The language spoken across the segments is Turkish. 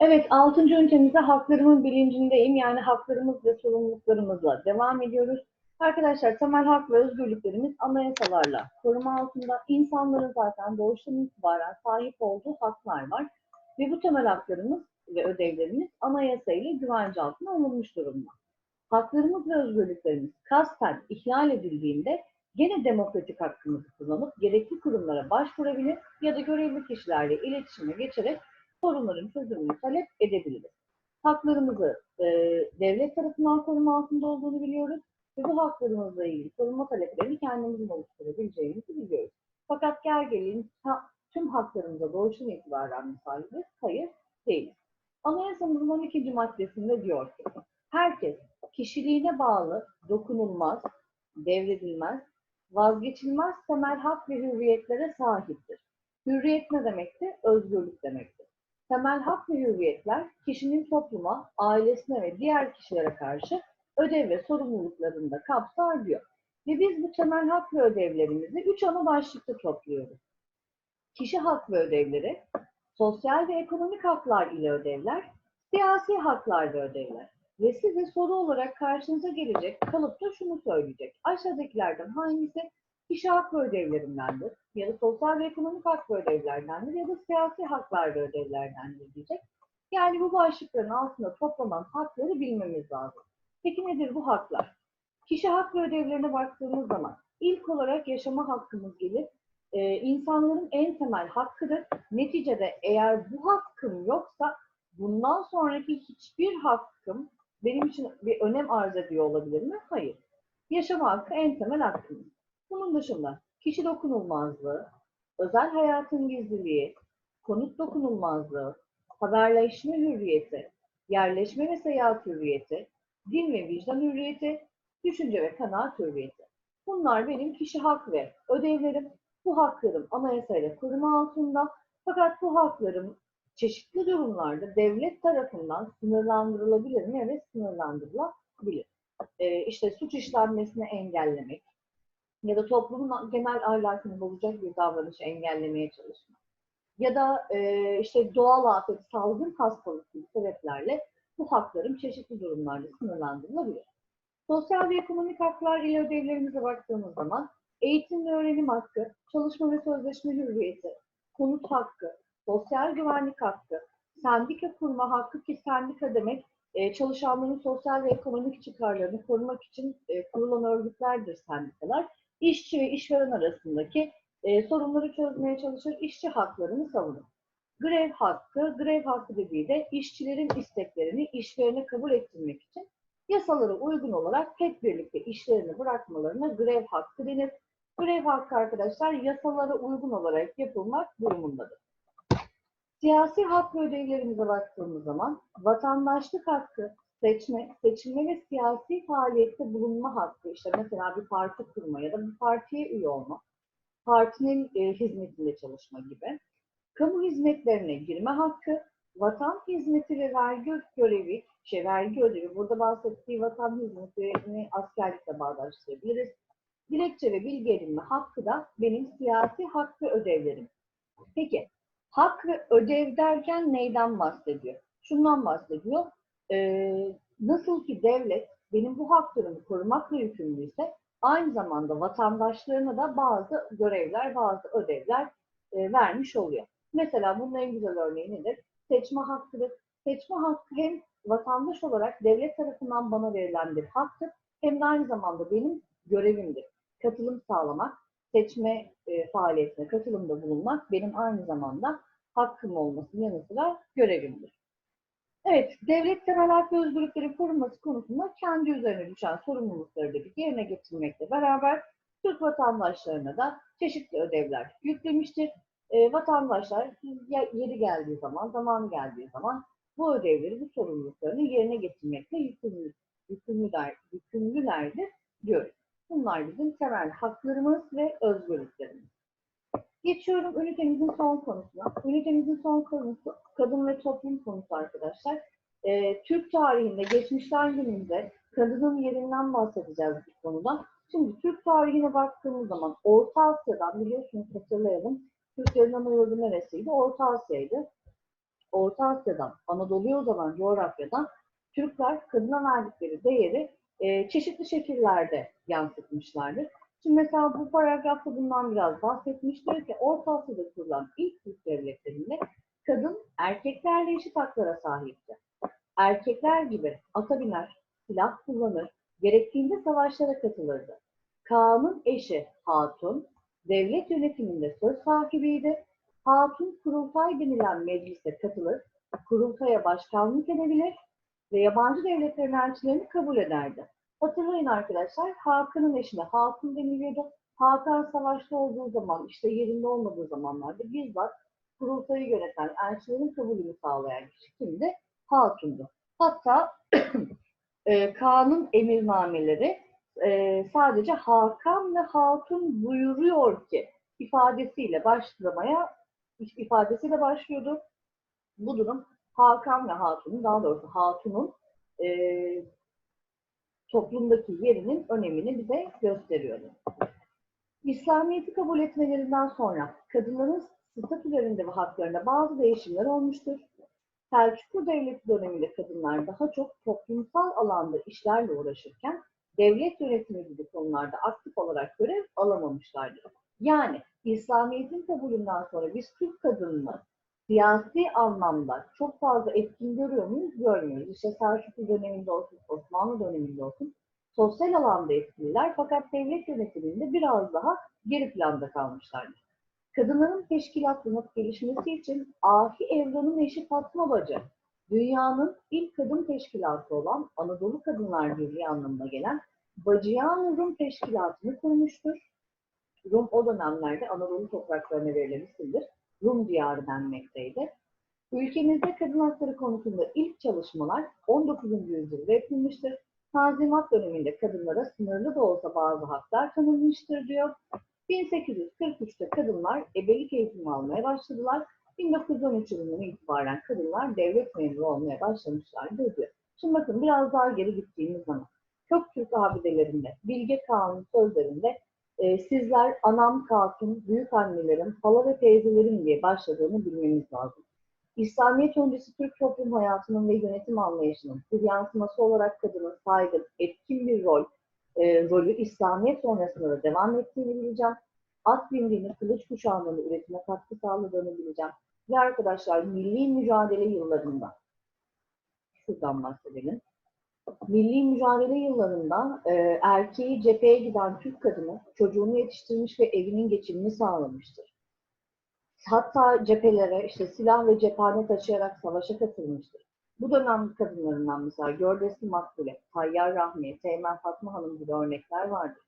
Evet, 6. ünitemizde haklarımın bilincindeyim. Yani haklarımız ve sorumluluklarımızla devam ediyoruz. Arkadaşlar temel hak ve özgürlüklerimiz anayasalarla koruma altında. İnsanların zaten doğuştan itibaren sahip olduğu haklar var. Ve bu temel haklarımız ve ödevlerimiz anayasa ile güvence altına alınmış durumda. Haklarımız ve özgürlüklerimiz kasten ihlal edildiğinde gene demokratik hakkımızı kullanıp gerekli kurumlara başvurabilir ya da görevli kişilerle iletişime geçerek sorunların çözümünü talep edebiliriz. Haklarımızı e, devlet tarafından koruma altında olduğunu biliyoruz ve bu haklarımızla ilgili koruma taleplerini kendimizin oluşturabileceğimizi biliyoruz. Fakat gergeliğin tüm haklarımıza doğuştan itibaren mi sahibiz? Hayır, değiliz. Anayasamızın 12. maddesinde diyor ki, herkes kişiliğine bağlı, dokunulmaz, devredilmez, vazgeçilmez temel hak ve hürriyetlere sahiptir. Hürriyet ne demekti? Özgürlük demektir. Temel hak ve hürriyetler kişinin topluma, ailesine ve diğer kişilere karşı ödev ve sorumluluklarını da kapsar diyor. Ve biz bu temel hak ve ödevlerimizi üç ana başlıkta topluyoruz. Kişi hak ve ödevleri, sosyal ve ekonomik haklar ile ödevler, siyasi haklar ve ödevler. Ve size soru olarak karşınıza gelecek kalıpta şunu söyleyecek. Aşağıdakilerden hangisi kişi hak ve ödevlerindendir ya da sosyal ve ekonomik hak ve ödevlerdendir ya da siyasi haklar ve ödevlerdendir diyecek. Yani bu başlıkların altında toplanan hakları bilmemiz lazım. Peki nedir bu haklar? Kişi hak ve ödevlerine baktığımız zaman ilk olarak yaşama hakkımız gelir. Ee, insanların en temel hakkıdır. Neticede eğer bu hakkım yoksa bundan sonraki hiçbir hakkım benim için bir önem arz ediyor olabilir mi? Hayır. Yaşama hakkı en temel hakkımız. Bunun dışında kişi dokunulmazlığı, özel hayatın gizliliği, konut dokunulmazlığı, haberleşme hürriyeti, yerleşme ve seyahat hürriyeti, din ve vicdan hürriyeti, düşünce ve kanaat hürriyeti. Bunlar benim kişi hak ve ödevlerim. Bu haklarım anayasayla koruma altında. Fakat bu haklarım çeşitli durumlarda devlet tarafından sınırlandırılabilir mi? Evet sınırlandırılabilir. Ee, işte suç işlenmesini engellemek ya da toplumun genel ahlakını bozacak bir davranışı engellemeye çalışmak ya da e, işte doğal afet, salgın hastalık gibi sebeplerle bu haklarım çeşitli durumlarda sınırlandırılabilir. Sosyal ve ekonomik haklar ile ödevlerimize baktığımız zaman eğitim ve öğrenim hakkı, çalışma ve sözleşme hürriyeti, konut hakkı, sosyal güvenlik hakkı, sendika kurma hakkı ki sendika demek e, çalışanların sosyal ve ekonomik çıkarlarını korumak için e, kurulan örgütlerdir sendikalar. İşçi ve işveren arasındaki e, sorunları çözmeye çalışır, işçi haklarını savunur. Grev hakkı, grev hakkı dediği de işçilerin isteklerini işverene kabul ettirmek için yasalara uygun olarak hep birlikte işlerini bırakmalarına grev hakkı denir. Grev hakkı arkadaşlar yasalara uygun olarak yapılmak durumundadır. Siyasi hak ve ödevlerimize baktığımız zaman vatandaşlık hakkı, seçme, seçilme ve siyasi faaliyette bulunma hakkı, işte mesela bir parti kurma ya da bir partiye üye olma, partinin e, hizmetinde çalışma gibi, kamu hizmetlerine girme hakkı, vatan hizmeti ve vergi görevi, şey vergi ödevi, burada bahsettiği vatan hizmetini askerlikle bağdaştırabiliriz. Dilekçe ve bilgi edinme hakkı da benim siyasi hak ve ödevlerim. Peki, hak ve ödev derken neyden bahsediyor? Şundan bahsediyor. Ee, nasıl ki devlet benim bu haklarımı korumakla yükümlüyse aynı zamanda vatandaşlarına da bazı görevler, bazı ödevler e, vermiş oluyor. Mesela bunun en güzel örneği nedir? Seçme hakkıdır. Seçme hakkı hem vatandaş olarak devlet tarafından bana verilen bir haktır, hem de aynı zamanda benim görevimdir. Katılım sağlamak, seçme e, faaliyetine katılımda bulunmak benim aynı zamanda hakkım olmasının yanı sıra görevimdir. Evet, devlet temel hak ve özgürlükleri korunması konusunda kendi üzerine düşen sorumlulukları da bir yerine getirmekle beraber Türk vatandaşlarına da çeşitli ödevler yüklemiştir. E, vatandaşlar yeri geldiği zaman, zamanı geldiği zaman bu ödevleri, bu sorumluluklarını yerine getirmekle yükümlü, yükümlüler, yükümlülerdir diyoruz. Bunlar bizim temel haklarımız ve özgürlüklerimiz. Geçiyorum ünitemizin son konusuna. Ünitemizin son konusu kadın ve toplum konusu arkadaşlar. Ee, Türk tarihinde geçmişten günümüze kadının yerinden bahsedeceğiz bu konuda. Şimdi Türk tarihine baktığımız zaman Orta Asya'dan biliyorsunuz hatırlayalım. Türklerin ana yurdu neresiydi? Orta Asya'ydı. Orta Asya'dan, Anadolu'ya uzanan coğrafyadan Türkler kadına verdikleri değeri e, çeşitli şekillerde yansıtmışlardır. Şimdi mesela bu paragrafta bundan biraz bahsetmiştir ki Orta Asya'da kurulan ilk Türk devletlerinde kadın erkeklerle eşit haklara sahipti. Erkekler gibi ata biner, silah kullanır, gerektiğinde savaşlara katılırdı. Kaan'ın eşi Hatun, devlet yönetiminde söz sahibiydi. Hatun kurultay denilen meclise katılır, kurultaya başkanlık edebilir ve yabancı devletlerin elçilerini kabul ederdi. Hatırlayın arkadaşlar, Hakan'ın eşine Hatun deniliyordu. Hakan savaşta olduğu zaman, işte yerinde olmadığı zamanlarda bizzat kurultayı yöneten, elçilerin kabulünü sağlayan kişi kimdi? Hatun'du. Hatta e, Kaan'ın emirnameleri e, sadece Hakan ve Hatun buyuruyor ki ifadesiyle başlamaya ifadesiyle başlıyordu. Bu durum Hakan ve Hatun'un daha doğrusu Hatun'un e, toplumdaki yerinin önemini bize gösteriyordu. İslamiyet'i kabul etmelerinden sonra kadınların statülerinde ve haklarında bazı değişimler olmuştur. Selçuklu Devleti döneminde kadınlar daha çok toplumsal alanda işlerle uğraşırken devlet yönetimi gibi konularda aktif olarak görev alamamışlardır. Yani İslamiyet'in kabulünden sonra biz Türk kadınını siyasi anlamda çok fazla etkin görüyor muyuz? Görmüyoruz. İşte Selçuklu döneminde olsun, Osmanlı döneminde olsun sosyal alanda etkililer fakat devlet yönetiminde biraz daha geri planda kalmışlardır. Kadınların teşkilatlanıp gelişmesi için Ahi Evran'ın eşi Fatma Bacı, dünyanın ilk kadın teşkilatı olan Anadolu Kadınlar Birliği anlamına gelen Bacıyan Rum Teşkilatı'nı kurmuştur. Rum o dönemlerde Anadolu topraklarına verilen isimdir. Rum diyarı denmekteydi. Ülkemizde kadın hakları konusunda ilk çalışmalar 19. yüzyılda yapılmıştır. Tanzimat döneminde kadınlara sınırlı da olsa bazı haklar tanınmıştır diyor. 1843'te kadınlar ebelik eğitimi almaya başladılar. 1913 yılından itibaren kadınlar devlet memuru olmaya başlamışlardır diyor. Şimdi bakın biraz daha geri gittiğimiz zaman Köktürk abidelerinde, Bilge Kağan'ın sözlerinde e, sizler anam katun, büyük annelerim, hala ve teyzelerim diye başladığını bilmemiz lazım. İslamiyet öncesi Türk toplum hayatının ve yönetim anlayışının bir yansıması olarak kadının saygın, etkin bir rol, e, rolü İslamiyet sonrasında da devam ettiğini bileceğim. At bindiğini, kılıç kuşağının üretime katkı sağladığını bileceğim. Ve arkadaşlar milli mücadele yıllarında, şuradan bahsedelim. Milli mücadele yıllarında e, erkeği cepheye giden Türk kadını çocuğunu yetiştirmiş ve evinin geçimini sağlamıştır. Hatta cephelere işte silah ve cephane taşıyarak savaşa katılmıştır. Bu dönem kadınlarından mesela Gördesli Makbule, Tayyar Rahmiye, Teğmen Fatma Hanım gibi örnekler vardır.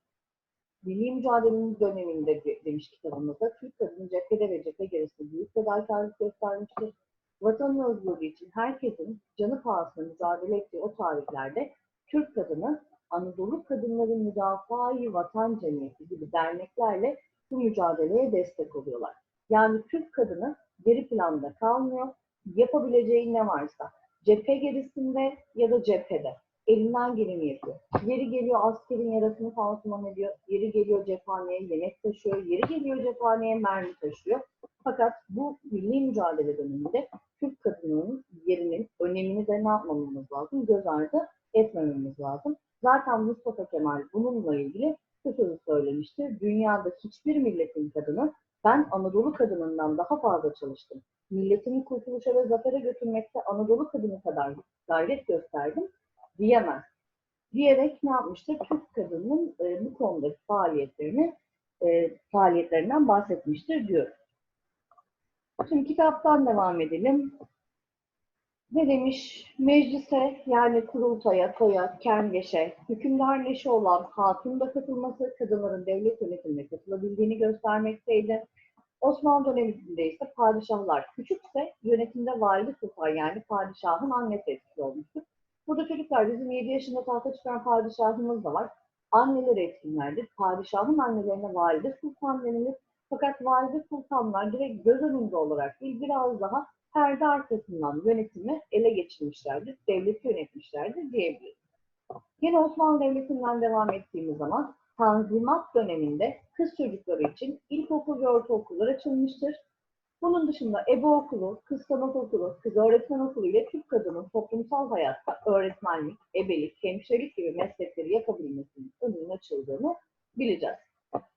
Milli mücadelenin döneminde demiş kitabımızda Türk kadını cephede ve cephe gerisinde büyük fedakarlık göstermiştir. Vatanın özgürlüğü için herkesin canı pahasına mücadele ettiği o tarihlerde Türk kadını Anadolu Kadınları Müdafaa-i Vatan Cemiyeti gibi derneklerle bu mücadeleye destek oluyorlar. Yani Türk kadını geri planda kalmıyor. Yapabileceği ne varsa cephe gerisinde ya da cephede elinden geleni yapıyor. Yeri geliyor askerin yarasını pansuman ediyor. Yeri geliyor cephaneye yemek taşıyor. Yeri geliyor cephaneye mermi taşıyor. Fakat bu milli mücadele döneminde Türk kadınının yerinin önemini de ne yapmamamız lazım? Göz ardı etmememiz lazım. Zaten Mustafa Kemal bununla ilgili şu sözü söylemiştir. Dünyada hiçbir milletin kadını ben Anadolu kadınından daha fazla çalıştım. Milletimi kurtuluşa ve zafere götürmekte Anadolu kadını kadar gayret gösterdim diyemez. Diyerek ne yapmıştır? Türk kadının e, bu konudaki faaliyetlerini e, faaliyetlerinden bahsetmiştir diyor. Şimdi kitaptan devam edelim. Ne demiş? Meclise yani kurultaya, toya, kengeşe, hükümdar leşi olan hatun da katılması kadınların devlet yönetimine katılabildiğini göstermekteydi. Osmanlı döneminde ise padişahlar küçükse yönetimde valide sultan yani padişahın annesi etkili olmuştur. Burada çocuklar bizim 7 yaşında tahta çıkan padişahımız da var. Anneler etkinlerdir. Padişahın annelerine valide sultan denilir. Fakat valide sultanlar direkt göz önünde olarak değil biraz daha perde arkasından yönetimi ele geçirmişlerdir, devleti yönetmişlerdir diyebiliriz. Yine Osmanlı Devleti'nden devam ettiğimiz zaman Tanzimat döneminde kız çocukları için ilkokul ve ortaokullar açılmıştır. Bunun dışında ebe okulu, kız sanat okulu, kız öğretmen okulu ile Türk kadının toplumsal hayatta öğretmenlik, ebelik, hemşirelik gibi meslekleri yapabilmesinin önünün açıldığını bileceğiz.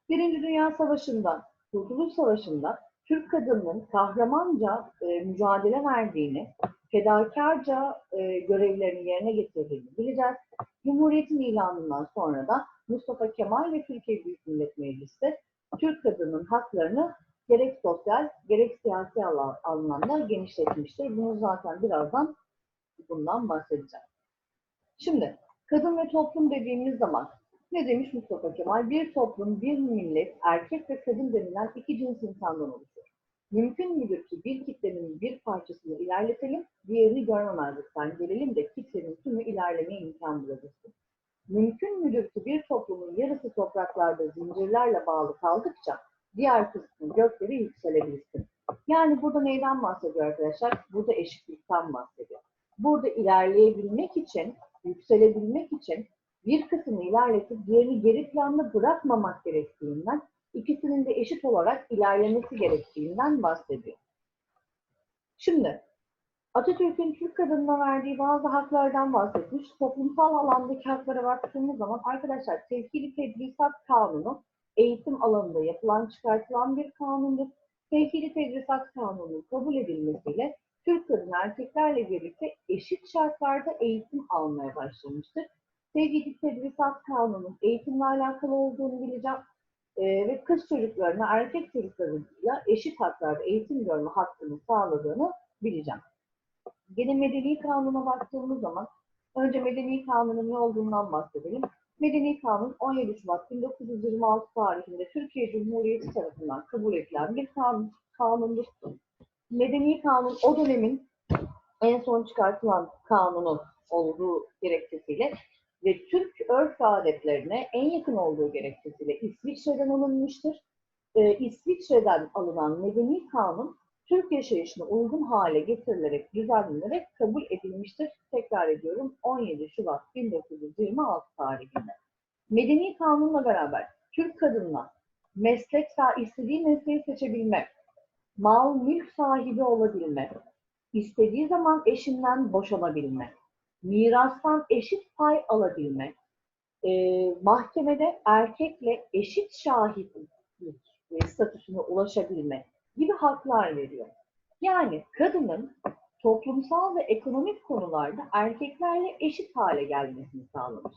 Birinci Dünya Savaşı'nda, Kurtuluş Savaşı'nda Türk kadınının kahramanca e, mücadele verdiğini, fedakarca e, görevlerini yerine getirdiğini bileceğiz. Cumhuriyet'in ilanından sonra da Mustafa Kemal ve Türkiye Büyük Millet Meclisi Türk kadının haklarını gerek sosyal gerek siyasi anlamda genişletmiştir. Bunu zaten birazdan bundan bahsedeceğim. Şimdi kadın ve toplum dediğimiz zaman ne demiş Mustafa Kemal? Bir toplum, bir millet, erkek ve kadın denilen iki cins insandan oluşur. Mümkün müdür ki bir kitlenin bir parçasını ilerletelim, diğerini görmemezlikten gelelim de kitlenin tümü ilerlemeye imkan bulabilsin. Mümkün müdür ki bir toplumun yarısı topraklarda zincirlerle bağlı kaldıkça diğer kısmı gökleri yükselebilsin. Yani burada neyden bahsediyor arkadaşlar? Burada eşitlikten bahsediyor. Burada ilerleyebilmek için, yükselebilmek için bir kısmını ilerletip diğerini geri planda bırakmamak gerektiğinden, ikisinin de eşit olarak ilerlemesi gerektiğinden bahsediyor. Şimdi Atatürk'ün Türk kadınına verdiği bazı haklardan bahsetmiş. Toplumsal alandaki haklara baktığımız zaman arkadaşlar tevkili tedrisat kanunu eğitim alanında yapılan çıkartılan bir kanundur. Tevkili tedrisat kanunu kabul edilmesiyle Türk kadın erkeklerle birlikte eşit şartlarda eğitim almaya başlamıştır. Tevkili tedrisat kanunun eğitimle alakalı olduğunu bileceğim. Ee, ve kız çocuklarına erkek çocuklarıyla eşit haklarda eğitim görme hakkını sağladığını bileceğim. Gene Medeni Kanun'a baktığımız zaman önce Medeni Kanun'un ne olduğundan bahsedelim. Medeni Kanun 17 Şubat 1926 tarihinde Türkiye Cumhuriyeti tarafından kabul edilen bir kanun, kanundur. Medeni Kanun o dönemin en son çıkartılan kanunu olduğu gerekçesiyle ve Türk örf adetlerine en yakın olduğu gerekçesiyle İsviçre'den alınmıştır. Ee, İsviçre'den alınan Medeni Kanun Türk yaşayışına uygun hale getirilerek, düzenlenerek kabul edilmiştir. Tekrar ediyorum 17 Şubat 1926 tarihinde. Medeni kanunla beraber Türk kadınına meslek istediği mesleği seçebilme, mal mülk sahibi olabilme, istediği zaman eşinden boşanabilme, mirastan eşit pay alabilme, e, mahkemede erkekle eşit şahitlik e, statüsüne ulaşabilme gibi haklar veriyor. Yani kadının toplumsal ve ekonomik konularda erkeklerle eşit hale gelmesini sağlamış.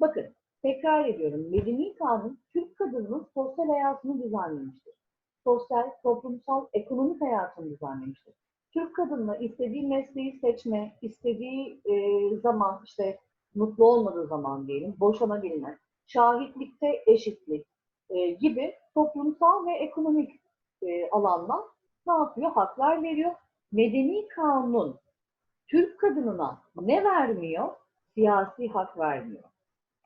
Bakın tekrar ediyorum Medeni Kanun Türk kadınının sosyal hayatını düzenlemiştir. Sosyal, toplumsal, ekonomik hayatını düzenlemiştir. Türk kadınına istediği mesleği seçme, istediği e, zaman işte mutlu olmadığı zaman diyelim boşanabilme, şahitlikte eşitlik e, gibi toplumsal ve ekonomik e, alandan ne yapıyor? Haklar veriyor. Medeni kanun Türk kadınına ne vermiyor? Siyasi hak vermiyor.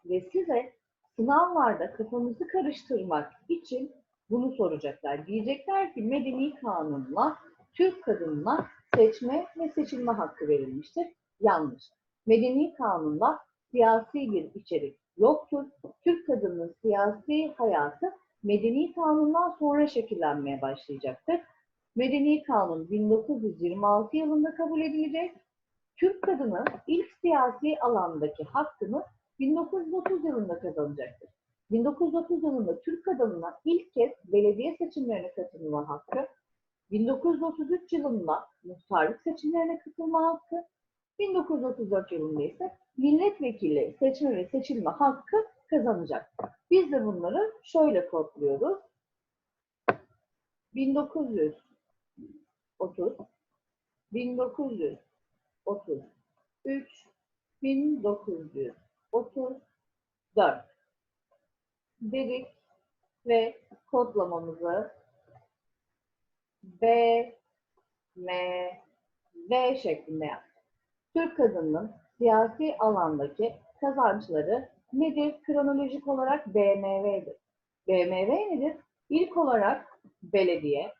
Ve size sınavlarda kafanızı karıştırmak için bunu soracaklar. Diyecekler ki medeni kanunla Türk kadınına seçme ve seçilme hakkı verilmiştir. Yanlış. Medeni kanunda siyasi bir içerik yoktur. Türk kadının siyasi hayatı Medeni Kanun'dan sonra şekillenmeye başlayacaktır. Medeni Kanun 1926 yılında kabul edilecek. Türk kadını ilk siyasi alandaki hakkını 1930 yılında kazanacaktır. 1930 yılında Türk kadınına ilk kez belediye seçimlerine katılma hakkı, 1933 yılında muhtarlık seçimlerine katılma hakkı, 1934 yılında ise milletvekili seçme ve seçilme hakkı kazanacak. Biz de bunları şöyle kodluyoruz. 1930, 1933, 1934 dedik ve kodlamamızı B, M, V şeklinde yaptık. Türk kadınının siyasi alandaki kazançları nedir? Kronolojik olarak BMW'dir. BMW nedir? İlk olarak belediye,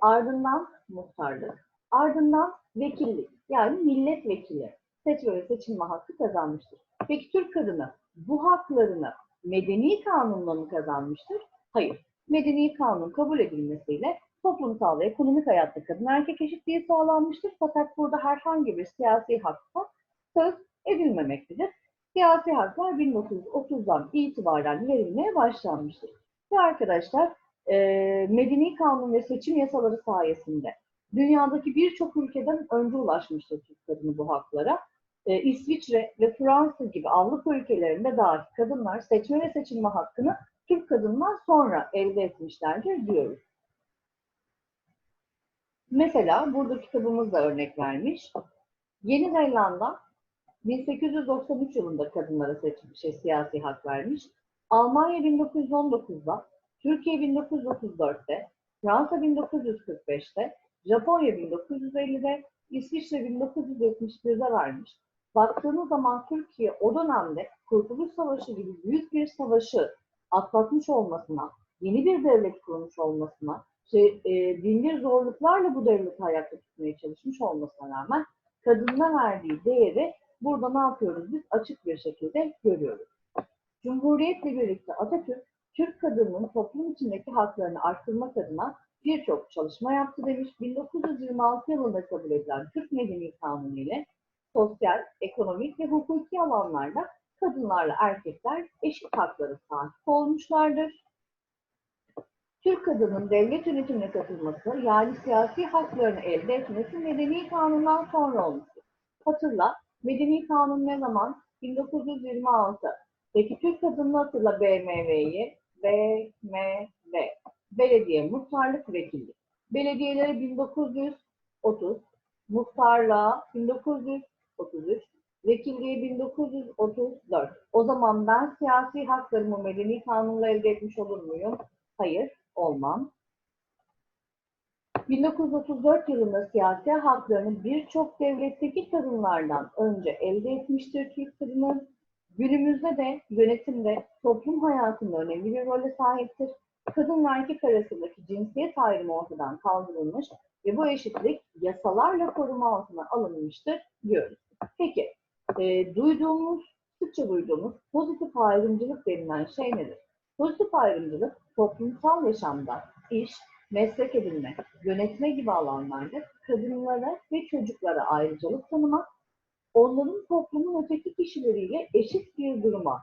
ardından muhtarlık, ardından vekillik yani milletvekili seçme ve seçilme hakkı kazanmıştır. Peki Türk kadını bu haklarını medeni kanunla mı kazanmıştır? Hayır. Medeni kanun kabul edilmesiyle toplumsal ve ekonomik hayatta kadın erkek eşitliği sağlanmıştır. Fakat burada herhangi bir siyasi hakta söz edilmemektedir. Siyasi haklar 1930'dan itibaren verilmeye başlanmıştır. Ve arkadaşlar e, medeni kanun ve seçim yasaları sayesinde dünyadaki birçok ülkeden önce ulaşmıştır Türk kadını bu haklara. E, İsviçre ve Fransa gibi Avrupa ülkelerinde dahi kadınlar seçme ve seçilme hakkını Türk kadınlar sonra elde etmişlerdir diyoruz. Mesela burada kitabımız da örnek vermiş. Yeni Zelanda 1893 yılında kadınlara seçim, şey, siyasi hak vermiş. Almanya 1919'da, Türkiye 1934'te, Fransa 1945'te, Japonya 1950'de, İsviçre 1971'de vermiş. Baktığınız zaman Türkiye o dönemde Kurtuluş Savaşı gibi büyük bir savaşı atlatmış olmasına, yeni bir devlet kurmuş olmasına, şey, e, binbir zorluklarla bu devleti ayakta tutmaya çalışmış olmasına rağmen kadına verdiği değeri burada ne yapıyoruz biz açık bir şekilde görüyoruz. Cumhuriyetle birlikte Atatürk, Türk kadının toplum içindeki haklarını arttırmak adına birçok çalışma yaptı demiş. 1926 yılında kabul edilen Türk Medeni Kanunu ile sosyal, ekonomik ve hukuki alanlarda kadınlarla erkekler eşit haklara sahip olmuşlardır. Türk kadının devlet yönetimine katılması yani siyasi haklarını elde etmesi medeni kanundan sonra olmuştur. Hatırla, medeni kanun ne zaman? 1926. Peki Türk kadını hatırla BMV'yi. BMV. Belediye, muhtarlık, vekillik. Belediyelere 1930, muhtarlığa 1933, vekilliği 1934. O zaman ben siyasi haklarımı medeni kanunla elde etmiş olur muyum? Hayır, olmam. 1934 yılında siyasi haklarını birçok devletteki kadınlardan önce elde etmiştir Türk kadını. Günümüzde de yönetimde toplum hayatında önemli bir role sahiptir. Kadın ve erkek arasındaki cinsiyet ayrımı ortadan kaldırılmış ve bu eşitlik yasalarla koruma altına alınmıştır diyoruz. Peki, e, duyduğumuz, sıkça duyduğumuz pozitif ayrımcılık denilen şey nedir? Pozitif ayrımcılık toplumsal yaşamda iş, meslek edinme, yönetme gibi alanlarda kadınlara ve çocuklara ayrıcalık tanımak, onların toplumun öteki kişileriyle eşit bir duruma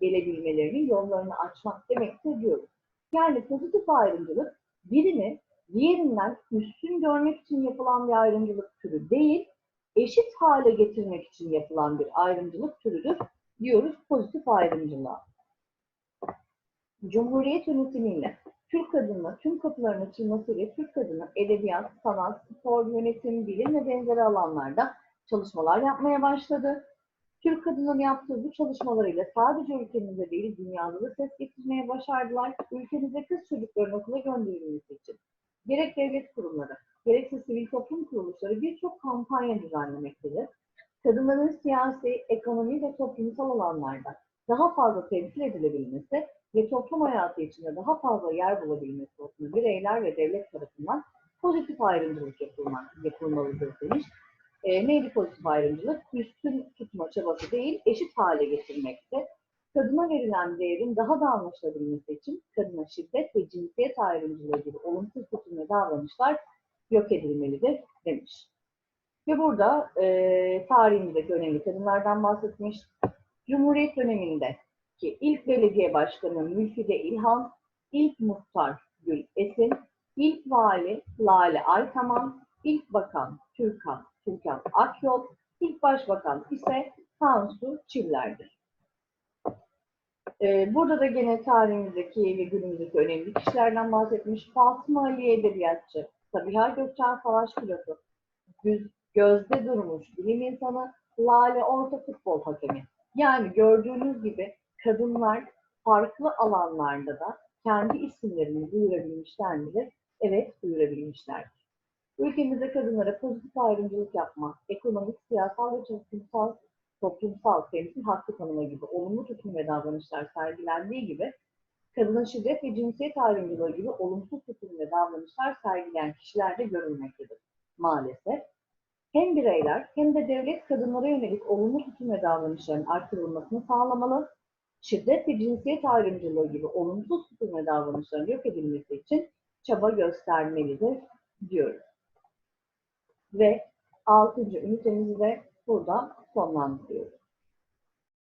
gelebilmelerinin yollarını açmak demektir diyoruz. Yani pozitif ayrımcılık birini diğerinden üstün görmek için yapılan bir ayrımcılık türü değil, eşit hale getirmek için yapılan bir ayrımcılık türüdür diyoruz pozitif ayrımcılığa. Cumhuriyet yönetimiyle Türk kadını tüm kapıların açılmasıyla Türk kadını edebiyat, sanat, spor, yönetim, bilim ve benzeri alanlarda çalışmalar yapmaya başladı. Türk kadınların yaptığı bu çalışmalarıyla sadece ülkemizde değil dünyada da ses getirmeye başardılar. Ülkemizde kız çocukların okula gönderilmesi için gerek devlet kurumları, gerekse sivil toplum kuruluşları birçok kampanya düzenlemektedir. Kadınların siyasi, ekonomi ve toplumsal alanlarda daha fazla temsil edilebilmesi ve toplum hayatı içinde daha fazla yer bulabilmesi olsun bireyler ve devlet tarafından pozitif ayrımcılık yapılmak, yapılmalıdır demiş. E, neydi pozitif ayrımcılık? Üstün tutma çabası değil, eşit hale getirmekte. Kadına verilen değerin daha da anlaşılabilmesi için kadına şiddet ve cinsiyet ayrımcılığı gibi olumsuz tutum ve davranışlar yok edilmelidir demiş. Ve burada e, tarihimizdeki önemli kadınlardan bahsetmiş. Cumhuriyet döneminde ki ilk belediye başkanı Mülfide İlhan, ilk muhtar Gül Esin, ilk vali Lale Aytaman, ilk bakan Türkan, Türkan Akyol, ilk başbakan ise Tansu Çiller'dir. Ee, burada da gene tarihimizdeki ve günümüzdeki önemli kişilerden bahsetmiş. Fatıma Ali Edebiyatçı, Sabiha Gökçen Savaş Pilotu, Göz, Gözde Durmuş, bilim insanı, Lale Orta Futbol Hakemi. Yani gördüğünüz gibi kadınlar farklı alanlarda da kendi isimlerini duyurabilmişler midir? Evet, duyurabilmişlerdir. Ülkemizde kadınlara pozitif ayrımcılık yapma, ekonomik, siyasal ve toplumsal, toplumsal temsil hakkı tanıma gibi olumlu tutum ve davranışlar sergilendiği gibi kadına şiddet ve cinsiyet ayrımcılığı gibi olumsuz tutum ve davranışlar sergileyen kişiler de görülmektedir maalesef. Hem bireyler hem de devlet kadınlara yönelik olumlu tutum ve davranışların artırılmasını sağlamalı, şiddet ve cinsiyet ayrımcılığı gibi olumsuz tutum ve davranışların yok edilmesi için çaba göstermelidir diyoruz. Ve 6. ünitemizi de burada sonlandırıyoruz.